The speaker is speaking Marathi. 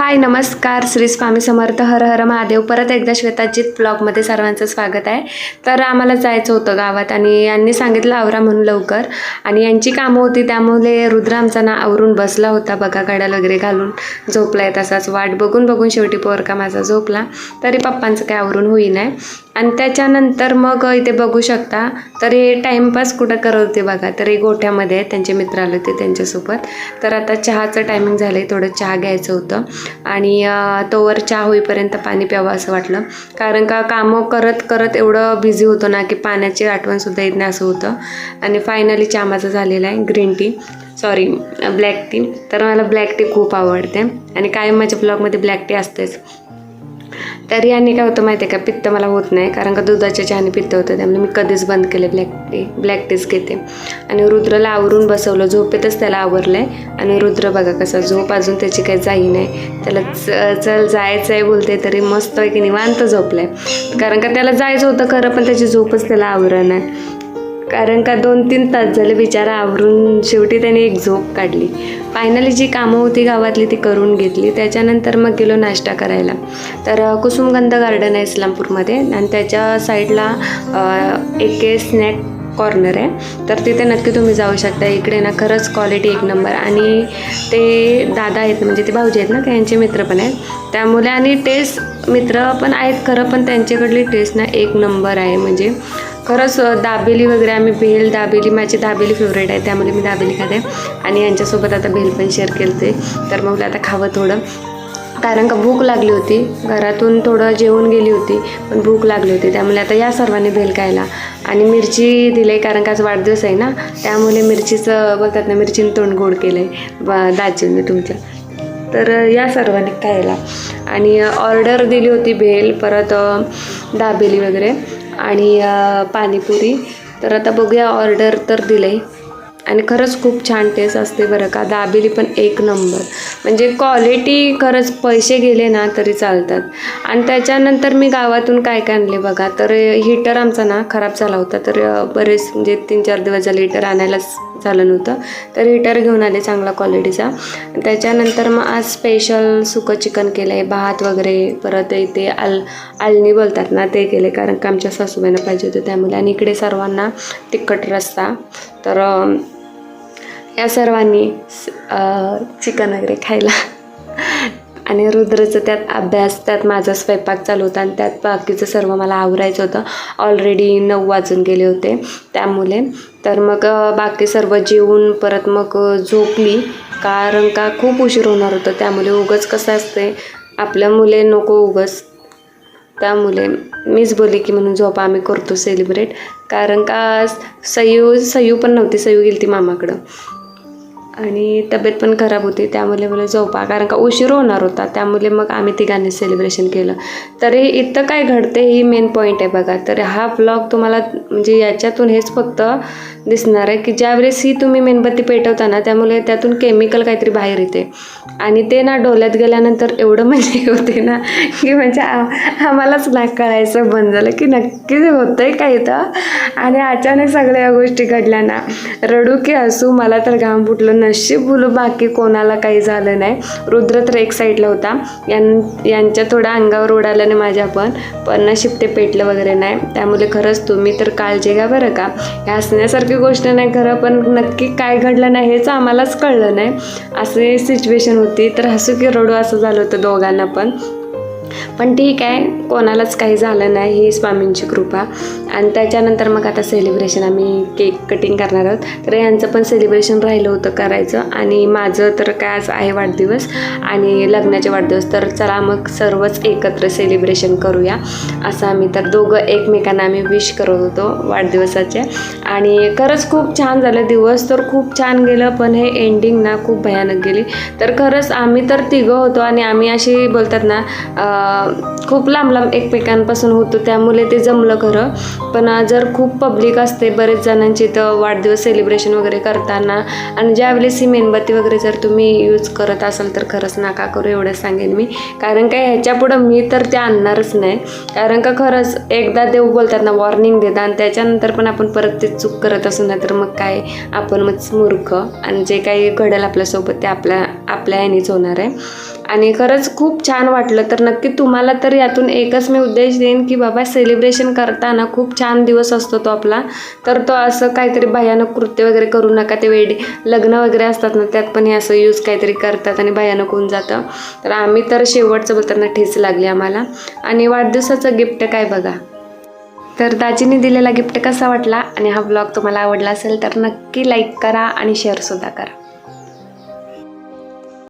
हाय नमस्कार. श्री स्वामी समर्थ हर हर महादेव. परत एकदा श्वेताजीत ब्लॉगमध्ये सर्वांचं स्वागत आहे. तर आम्हाला जायचं होतं गावात आणि यांनी सांगितलं आवरा म्हणून लवकर. आणि यांची कामं होती त्यामुळे रुद्र आमचा ना आवरून बसला होता बघा कड्याल वगैरे घालून. झोपला आहे तसाच. वाट बघून बघून शेवटी पोरका माझा झोपला. तरी पप्पांचं काय आवरून होईनाय आणि त्याच्यानंतर मग इथे बघू शकता तर हे टाईमपास कुठं करत होते बघा तर हे गोठ्यामध्ये आहेत त्यांचे मित्र आले होते त्यांच्यासोबत. तर आता चहाचं टायमिंग झालं आहे थोडं चहा घ्यायचं होतं. आणि तोवर चहा होईपर्यंत पाणी प्यावं असं वाटलं. कारण का कामं करत करत एवढं बिझी होतो ना की पाण्याची आठवणसुद्धा येत नाही असं होतं. आणि फायनली चहा माझा झालेला आहे green tea sorry black tea तर मला ब्लॅक टी खूप आवडते. आणि कायम माझ्या ब्लॉगमध्ये ब्लॅक टी असतेच. तरी याने काय होतं माहिती आहे का? पित्त मला होत नाही कारण का दुधाच्या चहाने पित्त होतं त्यामुळे मी कधीच बंद केले ब्लॅक टी ब्लॅक टीच घेते. आणि रुद्रला आवरून बसवलं झोपेतच त्याला आवरलं आहे आणि रुद्र बघा कसा झोप अजून त्याची काही जाई नाही. त्याला च चल जायचं आहे बोलते तरी मस्त आहे की निवांत झोपलं आहे कारण का त्याला जायचं होतं खरं पण त्याची झोपच त्याला आवरण नाही कारण का दोन तीन तास झाले बिचारा आवरून शेवटी त्याने एक झोप काढली. फायनली जी कामं होती गावातली ती करून घेतली. त्याच्यानंतर मग गेलो नाश्ता करायला. तर कुसुमगंध गार्डन आहे इस्लामपूरमध्ये आणि त्याच्या साईडला एक स्नॅक कॉर्नर आहे. तर तिथे नक्की तुम्ही जाऊ शकता. इकडे ना खरंच क्वालिटी एक नंबर आणि ते दादा आहेत म्हणजे ते भाऊजी आहेत ना त्यांचे मित्र पण आहेत. त्यामुळे आणि टेस्ट मित्र पण आहेत खरं पण त्यांच्याकडली टेस्ट ना एक नंबर आहे. म्हणजे खरंच दाबेली वगैरे आम्ही भेल दाबेली माझी दाबेली फेवरेट आहे त्यामुळे मी दाबेली खाते. आणि यांच्यासोबत आता भेल पण शेअर केलते. तर मग आता खावं थोडं. कारण का भूक लागली होती. घरातून थोडं जेवून गेली होती पण भूक लागली होती. त्यामुळे आता या सर्वांनी भेल खायला. आणि मिरची दिली कारण का आज वाढदिवस आहे ना त्यामुळे मिरचीचं बोलतात ना मिरचीनं तोंड गोड केलं आहे दाजींनी तुमच्या. तर या सर्वांनी खायला. आणि ऑर्डर दिली होती भेल परत दाबेली वगैरे. आणि पाणीपुरी. तर आता बघूया ऑर्डर तर दिलं आहे आणि खरंच खूप छान टेस्ट असते बरं का. दाबेली पण एक नंबर म्हणजे क्वालिटी खरंच पैसे गेले ना तरी चालतात. आणि त्याच्यानंतर मी गावातून काय काय आणले बघा तर हीटर आमचा ना खराब झाला होता तर बरेच म्हणजे तीन चार दिवस झाले हीटर आणायलाच झालं नव्हतं. तर हीटर घेऊन आले चांगला क्वालिटीचा त्याच्यानंतर मग आज स्पेशल सुकं चिकन केलं आहे भात वगैरे परत इथे आल आलणी बोलतात ना ते केले कारण का आमच्या सासूबाईंना पाहिजे होतं त्यामुळे. आणि इकडे सर्वांना तिखट रस्ता तर या सर्वांनी चिकन वगैरे खायला. आणि रुद्रचं त्यात अभ्यास त्यात माझा स्वयंपाक चालू होता आणि त्यात बाकीचं सर्व मला आवरायचं होतं. ऑलरेडी नऊ वाजून गेले होते त्यामुळे. तर मग बाकी सर्व जेवून परत मग झोपली. कारण का खूप उशीर होणार होतं त्यामुळे उगच कसं असते आपल्या मुले नको उगच. त्यामुळे मीच बोलली की म्हणून झोपा आम्ही करतो सेलिब्रेट कारण का सयू सयू पण नव्हती सयू गेली ती मामाकडं. आणि तब्येत पण खराब होती त्यामुळे मला झोपा कारण का उशीर होणार होता त्यामुळे मग आम्ही तिघांनी सेलिब्रेशन केलं. तरी इथं काय घडते ही मेन पॉईंट आहे बघा. तर हा ब्लॉग तुम्हाला म्हणजे याच्यातून हेच फक्त दिसणार आहे की ज्यावेळेस ही तुम्ही मेणबत्ती पेटवता ना त्यामुळे त्यातून केमिकल काहीतरी बाहेर येते. आणि ते ना डोल्यात गेल्यानंतर एवढं म्हणजे होते ना की म्हणजे आम्हालाच ना कळायचं बंद झालं की नक्कीच होतं आहे का इथं? आणि अचानक सगळ्या या गोष्टी घडल्या ना. रडू की असू मला तर घाम फुटलं नशीब बोलू बाकी कोणाला काही झालं नाही. रुद्र तर एक साईडला होता. यां यांच्या थोडा अंगावर उडालं नाही माझ्या पण पण नशीब ते पेटलं वगैरे नाही. त्यामुळे खरंच तुम्ही तर काळजी घ्या बरं का. हे हसण्यासारखी गोष्ट नाही खरं पण नक्की काय घडलं नाही हेच आम्हालाच कळलं नाही. असे सिच्युएशन होती. तर हसू की रडू असं झालं होतं दोघांना पण. पण ठीक आहे कोणालाच काही झालं नाही ही स्वामींची कृपा. आणि त्याच्यानंतर मग आता सेलिब्रेशन आम्ही केक कटिंग करणार आहोत. तर यांचं पण सेलिब्रेशन राहिलं होतं करायचं आणि माझं तर काय आज आहे वाढदिवस आणि लग्नाचे वाढदिवस तर चला मग सर्वच एकत्र सेलिब्रेशन करूया. असं आम्ही तर दोघं एकमेकांना आम्ही विश करत होतो वाढदिवसाचे. आणि खरंच खूप छान झालं दिवस तर खूप छान गेलं पण हे एंडिंग ना खूप भयानक गेली. तर खरंच आम्ही तर तिघं होतो आणि आम्ही अशी बोलतात ना खूप लांब लांब एकमेकांपासून होतो त्यामुळे ते जमलं खरं. पण जर खूप पब्लिक असते बरेच जणांची तर वाढदिवस सेलिब्रेशन वगैरे करताना आणि ज्यावेळेस ही मेणबत्ती वगैरे जर तुम्ही यूज करत असाल तर खरंच नका करू एवढंच सांगेन मी. कारण काय ह्याच्यापुढं मी तर ते आणणारच नाही. कारण का खरंच एकदा देव बोलतात ना वॉर्निंग देतात आणि त्याच्यानंतर पण आपण परत ते चूक करत असू ना तर मग काय? आपण मग मूर्ख. आणि जे काही घडेल आपल्यासोबत ते आपल्या आपल्या ह्यानीच होणार आहे. आणि खरंच खूप छान वाटलं. तर नक्की तुम्हाला तर यातून एकच मी उद्देश देईन की बाबा सेलिब्रेशन करताना खूप छान दिवस असतो तो आपला. तर तो असं काहीतरी भयानक कृत्य वगैरे करू नका. ते वेडी लग्न वगैरे असतात ना त्यात पण हे असं यूज काहीतरी करतात आणि भयानक होऊन जातं. तर आम्ही तर शेवटचं बोलताना ठेच लागली आम्हाला. आणि वाढदिवसाचं गिफ्ट काय बघा? तर दाजीने दिलेला गिफ्ट कसा वाटला? आणि हा ब्लॉग तुम्हाला आवडला असेल तर नक्की लाईक करा आणि शेअरसुद्धा करा.